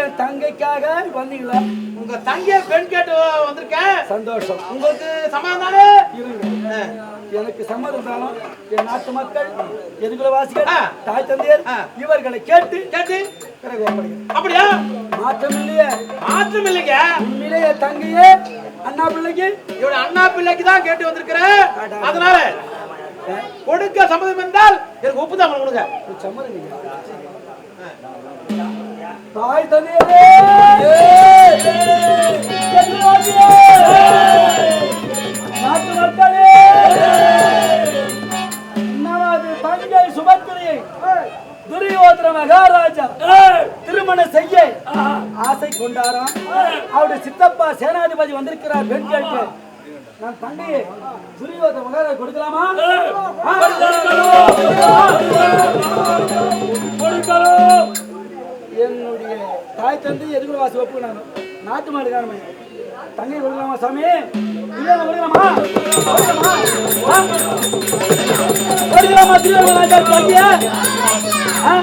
என் தங்கைக்காக வந்தீங்களா? உங்க தங்கிய பெண் கேட்டு வந்திருக்கேன். சந்தோஷம். உங்களுக்கு சமாதானம் தானே? இருங்க. எனக்கு சம்மதம் என் நாட்டு மக்கள் எதிர்குலவாசிகள் ஆ. தாய் தந்தையர். இவர்களை கேட்டு கேட்டு. பிறகு அப்படியா. மாற்றம் இல்லையே. மாற்றம் இல்லைங்க. உண்மையிலே என் தங்கையே அண்ணா பிள்ளைக்கு. இவட அண்ணா பிள்ளைக்கு தான் கேட்டு வந்திருக்கிறேன். அதனால கொடுக்க சம்மதம் என்றால் எனக்கு ஒப்பு தான் கொடுங்க. சம்மதம்? தாய் தந்தையரே நாட்டு மக்களே நமது தங்கை சுபத்திரியை துரியோதர மகாராஜா திருமணம் செய்ய ஆசை கொண்டாராம். அவருடைய சித்தப்பா சேனாதிபதி வந்திருக்கிறார் பெண்களுக்கு நான் தங்கையை துரியோதர மகாராஜா கொடுக்கலாமா? கொடுக்கணும் என்னுடைய தாய் தந்தை எதுக்குள்ள வாசி ஒப்பு நான்? நாட்டு மாடு காரணமே தங்கை கொடுக்கலாமா சாமி? இல்லையா கொடுக்கலாமா? கொடுக்கலாமா. ஆ,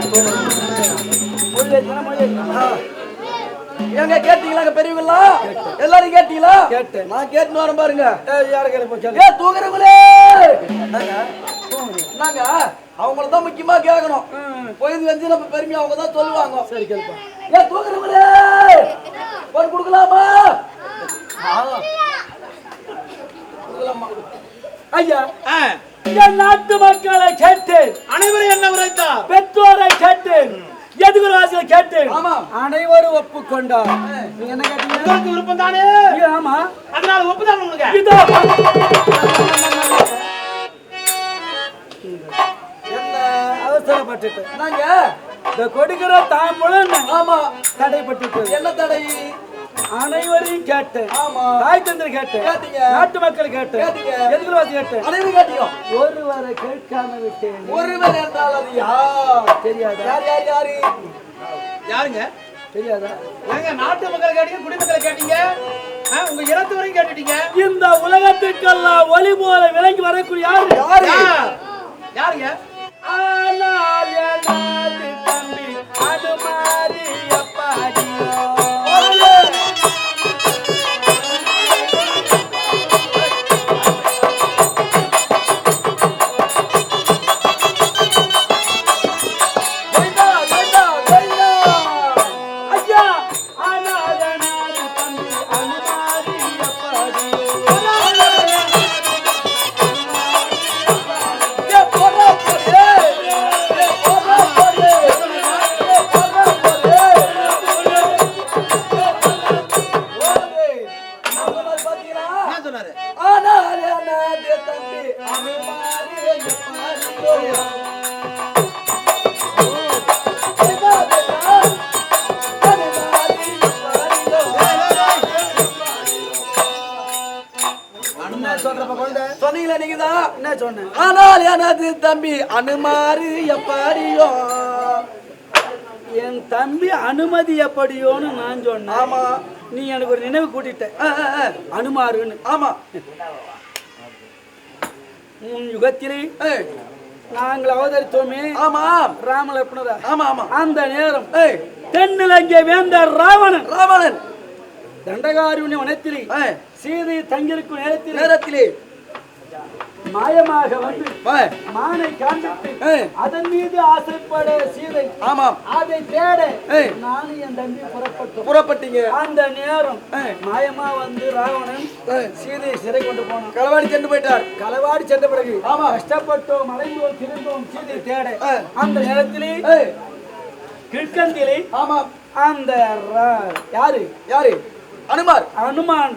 ஏங்க கேட்டீங்களா பெரியவங்களா? எல்லாரும் கேட்டீங்களா? கேட்டேன். நான் கேட்டுன்னு வரேன் பாருங்க. ஏய், யாரை கேட்க போச்சு ஏ தூங்குறவங்களே! நாங்க அவங்கள தான் முக்கியமா கேட்கணும் பொழுது வந்து நம்ம பெருமையா அவங்க தான் சொல்லுவாங்க. சரி கேள்ப்பா. ஏ தூங்குறவங்களே! ஒரு கொடுக்கலாமா? கொடுக்கலாமா? ஐயா என் நாட்டு மக்களை கேட்டேன். அனைவரும் என்ன உரைத்தார்? பெற்றோரை கேட்டேன். எதுகுலவாசிகளை கேட்டேன். ஆமா. அனைவரும் ஒப்புக்கொண்டார். என்ன கேட்டீங்க? உங்களுக்கு விருப்பம் தானே? ஆமா. அதனால ஒப்பு தான் ஆமா. தடைப்பட்டு என்ன தடை? அனைவரையும் கேட்டேன். ஆமா. தாய் தந்தை கேட்டேன். கேட்டீங்க. நாட்டு மக்கள் கேட்டேன். கேட்டீங்க. எதிர்வாசி கேட்டேன். அனைவரும் கேட்டீங்க. ஒருவரை கேட்காம விட்டேன். ஒருவர் என்றால் அது யார்? தெரியாதா? யார் யார் யாரு? யாருங்க? தெரியாதா? ஏங்க நாட்டு மக்கள் கேட்டீங்க குடிமக்களை கேட்டீங்க? உங்க இனத்து வரையும் கேட்டுட்டீங்க? இந்த உலகத்துக்கெல்லாம் ஒளி போல விலகி வரக்கூடிய யாரு? யாரு? யார்? யாருங்க? ஆனால் அது மாதிரி அப்பாடி. எனது தம்பி அனுமாரு எப்படியோ? என் தம்பி அனுமதி எப்படியோன்னு நான் சொன்னேன். ஆமா. நீ எனக்கு ஒரு நினைவு கூட்டிட்ட. அனுமாருன்னு ஆமா. உன் யுகத்திலே நாங்கள் அவதரித்தோமே. ஆமா. ராமலட்சுமணரா ஆமா ஆமா. அந்த நேரம் தென்னிலங்கை வேந்தர் ராவணன். ராவணன். தண்டகாருண்ய வனத்திலே ஏய், சீதை தங்கியிருக்கும் நேரத்தில் நேரத்திலே மாயமாக வந்து மானை காண்பித்து அதன் மீது ஆசைப்பட சீதை ஆமாம். அதை தேட. நானும் என் தம்பி புறப்பட்டோம். புறப்பட்டீங்க. அந்த நேரம். மாயமா வந்து ராவணன் சீதையை சிறை கொண்டு போனான். களவாடி சென்று போயிட்டார். களவாடி சென்ற பிறகு ஆமா. கஷ்டப்பட்டோம் அலைந்தோம் திருந்தோம் சீதை தேட. அந்த நேரத்திலே கிழக்கந்திலே ஆமாம். அந்த யாரு? யாரு? அனுமார். அனுமான்.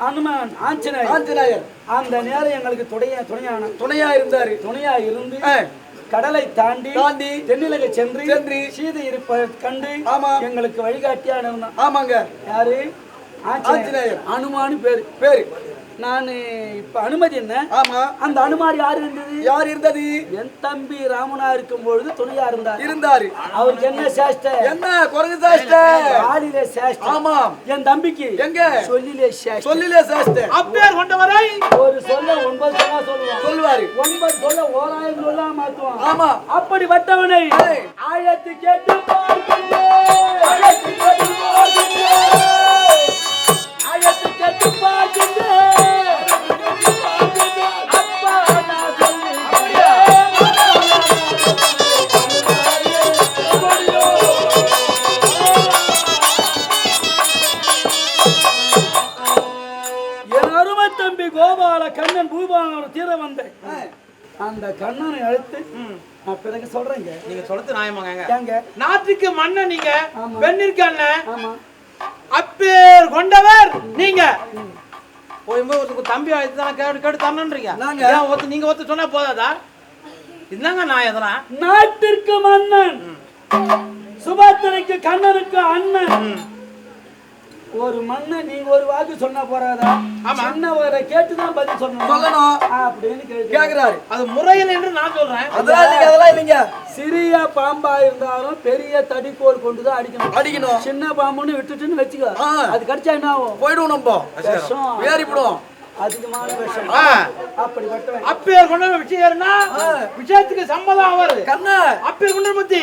அனுமான் ஆஞ்சநேயர். ஆஞ்சநேயர். அந்த நேரம் எங்களுக்கு துணையா துணையான துணையா இருந்தாரு. துணையா இருந்து கடலை தாண்டி தாண்டி தென்னிலங்கை சென்று சென்று சீதை இருப்ப கண்டு ஆமா. எங்களுக்கு வழிகாட்டியா இருந்தான் ஆமாங்க. யாரு. ஆஞ்சநேயர். அனுமானு பேரு. பேரு. நான் இப்ப அனுமதி என்ன? ஆமா. அந்த அனுமார் யாரு இருந்தது? யார் இருந்தது? என் தம்பி ராமனா இருக்கும் பொழுது துணையா இருந்தார். இருந்தாரு. அவருக்கு என்ன சேஷ்ட? என்ன? குரங்கு சாஸ்ட ஆளிலே சேஷ்ட. ஆமாம் என் தம்பிக்கு எங்க? சொல்லிலே சேஷ்ட. சொல்லிலே சாஸ்ட அப்பேர் கொண்டவரை ஒரு சொல்ல ஒன்பது சொல்ல சொல்லுவாரு. ஒன்பது சொல்ல ஓராயிரம் சொல்ல மாத்துவான். ஆமா. அப்படி வட்டவனை. ஆயத்து கேட்டு பார்க்கின்றேன். அந்த கண்ணனை அழைத்து நான் பிறகு சொல்றேங்க. நீங்க சொல்றது நியாயமாங்க. ஏங்க. நாட்டுக்கு மன்னன் நீங்க. பெண்ணிற்கு அண்ணன் அப்பேர் கொண்டவர் நீங்க. ஒருத்தருக்கு தம்பி ஆயிடுச்சு தான் கேட்டு கேட்டு தரணுன்றீங்க. ஒருத்தர் நீங்க ஒருத்தர் சொன்னா போதாதா? இதுதாங்க நான் எதனா. நாட்டிற்கு மன்னன். சுபத்திரைக்கு கண்ணனுக்கு அண்ணன். ஒரு மன்னன் நீங்க ஒரு வாக்கு சொன்னா போறாதா. சின்னவரை கேட்டுதான் பதில் சொல்லணும். சொல்லணும். அப்படின்னு கேக்குறாரு. அது முறையில் என்று நான் சொல்றேன். அதெல்லாம் இல்லைங்க அதெல்லாம் இல்லைங்க. சிறிய பாம்பா இருந்தாலும் பெரிய தடிக்கோல் கொண்டுதான் அடிக்கணும். அடிக்கணும். சின்ன பாம்புன்னு விட்டுட்டுன்னு வச்சுக்கோ. அது கடிச்சா என்ன ஆகும்? போயிடுவோம் நம்ம. விஷம். ஏறிவிடுவோம் அதிகமான விஷம் ஆ. அப்படி வட்டவன் அப்பேர் கொண்டவர் விஷயம்னா விஷயத்துக்கு சம்மதம் ஆவாரு கண்ணா அப்பேர் கொண்டவர் பத்தி.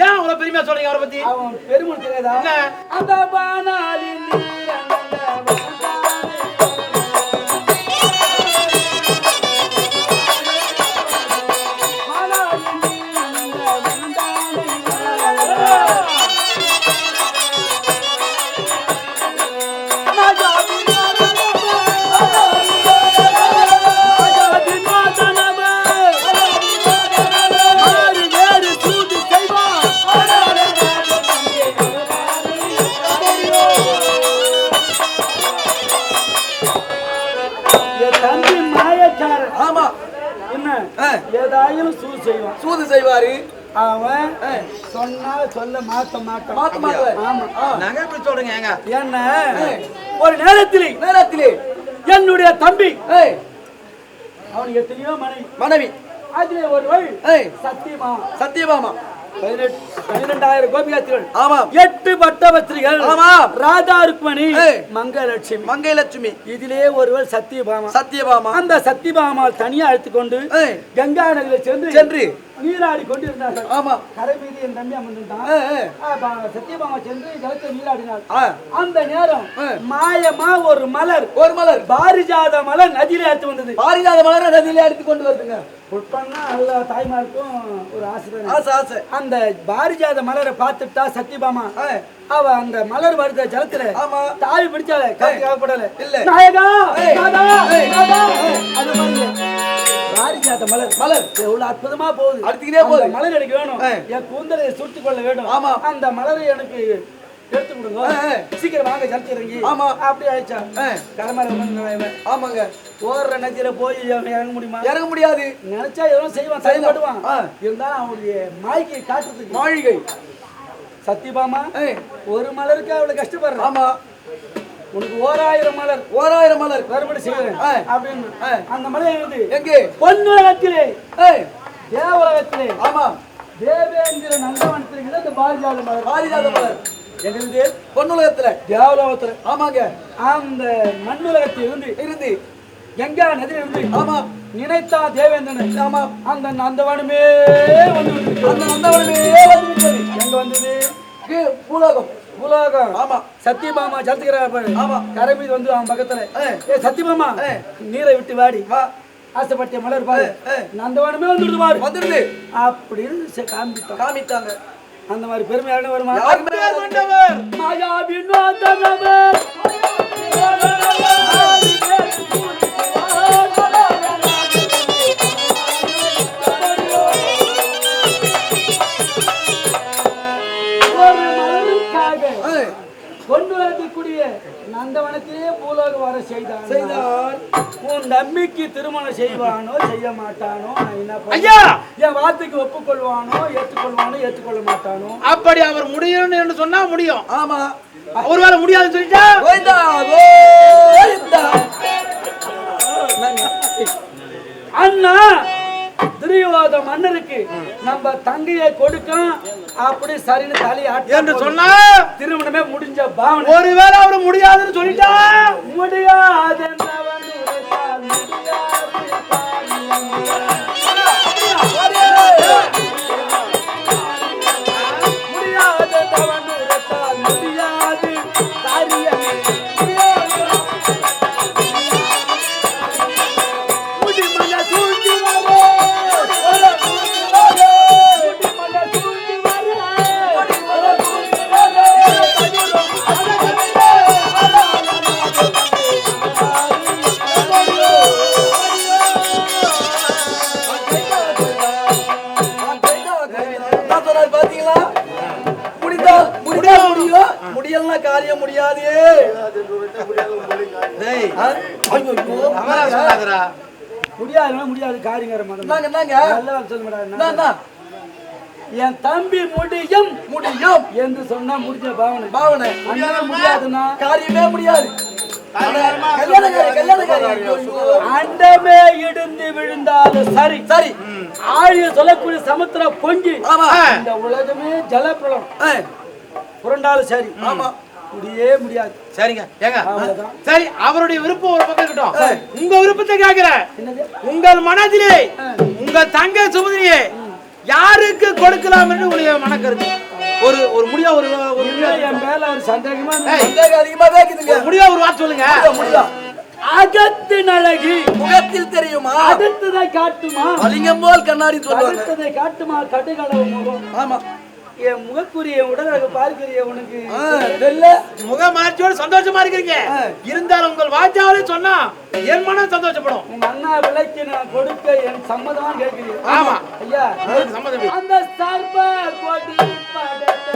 ஏன் அவ்வளவு பெருமையா சொல்றீங்க அவரை பத்தி? அவன் பெருமை தெரியாதா? அந்த பானாலின் அவன் சொன்னா சொல்ல மாத்த மாட்டான். மாத்த மாட்டாரு. ஆமா. நாங்க எப்படி சொல்றீங்க ஏங்க? என்ன? ஒரு நேரத்தில் நேரத்திலே. என்னுடைய தம்பி. அவனுக்கு எத்தனையோ மனைவி. மனைவி. அதிலே ஒருவள் சத்தியமா. சத்தியபாமா பதினெட்டு பன்னிரெண்டாயிரம் கோபிகாத்திகள் ஆமாம். எட்டு பட்டபத்திரிகள். ஆமாம். ராதா ருக்மணி. மங்கலட்சுமி மங்கை லட்சுமி இதிலே ஒருவர் சத்தியபாமா. சத்தியபாமா. அந்த சத்தியபாமால் தனியா அழைத்துக்கொண்டு கங்கா நகரில் சென்று சென்று நீராடி கொண்டிருந்தார்கள். ஆமா. கரை மீது என் தம்பி அமர்ந்திருந்தான். சத்தியபாமா சென்று ஜலத்தை நீராடினாள். ஆ, அந்த நேரம். மாயமா ஒரு மலர் ஒரு மலர். பாரிஜாத மலர் நதியில எடுத்து வந்தது. பாரிஜாத மலரை நதியில எடுத்து கொண்டு வருதுங்க. புட்பன்னா எல்லா தாய்மாருக்கும் ஒரு ஆசை. ஆசை ஆசை. அந்த பாரிஜாத மலரை பார்த்துட்டா சத்தியபாமா? அவ அந்த மலர் வருத ஜலத்துல ஆமா. தாவி பிடிச்சால காக்கப்படல இல்ல. நாயகா. அந்த மலர் மலர் எவ்வளவு அற்புதமா போகுது அடுத்துக்கிட்டே போகுது. மலர் எனக்கு வேணும். என் கூந்தலை சுட்டுக் கொள்ள வேண்டும் ஆமா. அந்த மலரை எனக்கு எடுத்து கொடுங்க. சீக்கிரம் வாங்க ஜலத்தி இறங்கி ஆமா. அப்படி ஆயிடுச்சா. கடமையில. ஆமாங்க ஓடுற நதியில போய் இறங்க முடியுமா இறங்க முடியாது நினைச்சா எதுவும் செய்வான். செயல்படுவான் ஆ. இருந்தாலும் அவனுடைய மாய்க்கு காட்டுறதுக்கு மாளிகை சத்தியபாமா ஒரு மலருக்கு அவ்வளவு கஷ்டப்படுறான் ஆமா உனக்கு ஓராயிரம் மலர் ஓராயிரம் மலர் மறுபடி செய்கிறேன். அப்படின்னு. அந்த மலை எழுது எங்கே? பொன்னுலகத்திலே. தேவலகத்திலே. ஆமா. தேவேந்திர நந்தவனத்திற்கு இந்த பாரிஜாத மலர். பாரிஜாத மலர். எங்களுக்கு பொன்னுலகத்துல. தேவலோகத்துல. ஆமாங்க. அந்த மண்ணுலகத்தில் இருந்து. இருந்து. கங்கா நதியில் இருந்து. ஆமா. நினைத்தா தேவேந்திரன். ஆமா. அந்த நந்தவனமே வந்து. அந்த நந்தவனமே வந்து எங்க வந்தது? கீழ் பூலோகம் உலகம். ஆமா. சத்தியபாமா ஜலத்துக்கிறார் ஆமா. கரை மீது வந்து அவன் பக்கத்துல. ஏ. சத்தியபாமா. நீரை விட்டு வாடி. வா. ஆசைப்பட்ட மலர் பாரு. நந்தவனமே வந்துடுது பாரு. வந்துருது அப்படின்னு காண்பித்தான் காமித்தாங்க. அந்த மாதிரி பெருமை யாருன்னு வருமா யாருக்குமே அப்பேர் வரக்கூடிய நந்தவனத்திலே பூலோக வர செய்தான் செய்தார் உன் நம்பிக்கை திருமணம் செய்வானோ செய்ய மாட்டானோ என்ன ஐயா! என் வார்த்தைக்கு ஒப்புக்கொள்வானோ ஏற்றுக்கொள்வானோ ஏற்றுக்கொள்ள மாட்டானோ அப்படி அவர் முடியும் என்று சொன்னா முடியும். ஆமா. ஒருவேளை முடியாதுன்னு சொல்லிட்டா? கோவிந்தா கோவிந்தா அண்ணா! துரியோத மன்னருக்கு நம்ம தங்கையை கொடுக்கணும். அப்படி சரின்னு தலையை என்று சொன்னா திருமணமே முடிஞ்ச பாவனை. ஒருவேளை அவரு முடியாதுன்னு சொல்லிட்டா? முடியாது முடியும் முடியலன்னா காரியம் முடியாது. முடியாதுன்னா முடியாது காரியங்கிற என்னங்க நல்லா சொல்ல? என் தம்பி முடியும். முடியும். என்று சொன்னா முடிஞ்ச பாவனை. பாவனை. முடியாதுன்னா காரியமே முடியாது. அண்டமே இடிந்து விழுந்தாலும் சரி. சரி. ஆழிய சொல்லக்கூடிய சமுத்திர பொங்கி இந்த உலகமே ஜலப்பிரளம் புரண்டாலும் சரி. ஆமா. முடியே முடியாது. சரிங்க. ஏங்க. சரி அவருடைய விருப்பம் ஒரு பக்கம் இருக்கட்டும். உங்க விருப்பத்தை கேக்குறேன் உங்கள் மனதிலே. உங்க தங்க சுமதிரியே யாருக்கு கொடுக்கலாம் என்று உங்களுடைய மனக்கருத்து? ஒரு ஒரு முடியா ஒரு ஒரு மேல ஒரு சந்தேகமா அதிகமாவே இருக்குதுங்க முடியா ஒரு வார்த்தை சொல்லுங்க. முடியா அகத்து நழகி முகத்தில் தெரியுமா? அடுத்ததை காட்டுமா? அலிங்கம் போல் கண்ணாடி சொல்லுவாங்க. அடுத்ததை காட்டுமா? கட்டுகளவு முகம். ஆமா. என் முகக்குரிய உடல் அழகு பார்க்கிறிய உனக்கு. தெரியல. முகமாட்சியோடு சந்தோஷமா இருக்கிறீங்க. இருந்தாலும் உங்கள் வாச்சாலே சொன்னா என் மனம் சந்தோஷப்படும். உங்க அண்ணா விலைக்கு நான் கொடுக்க என் சம்மதமா கேட்கிறேன் ஆமா. ஐயா. சம்மதம். அந்த சர்ப கொடி படைத்த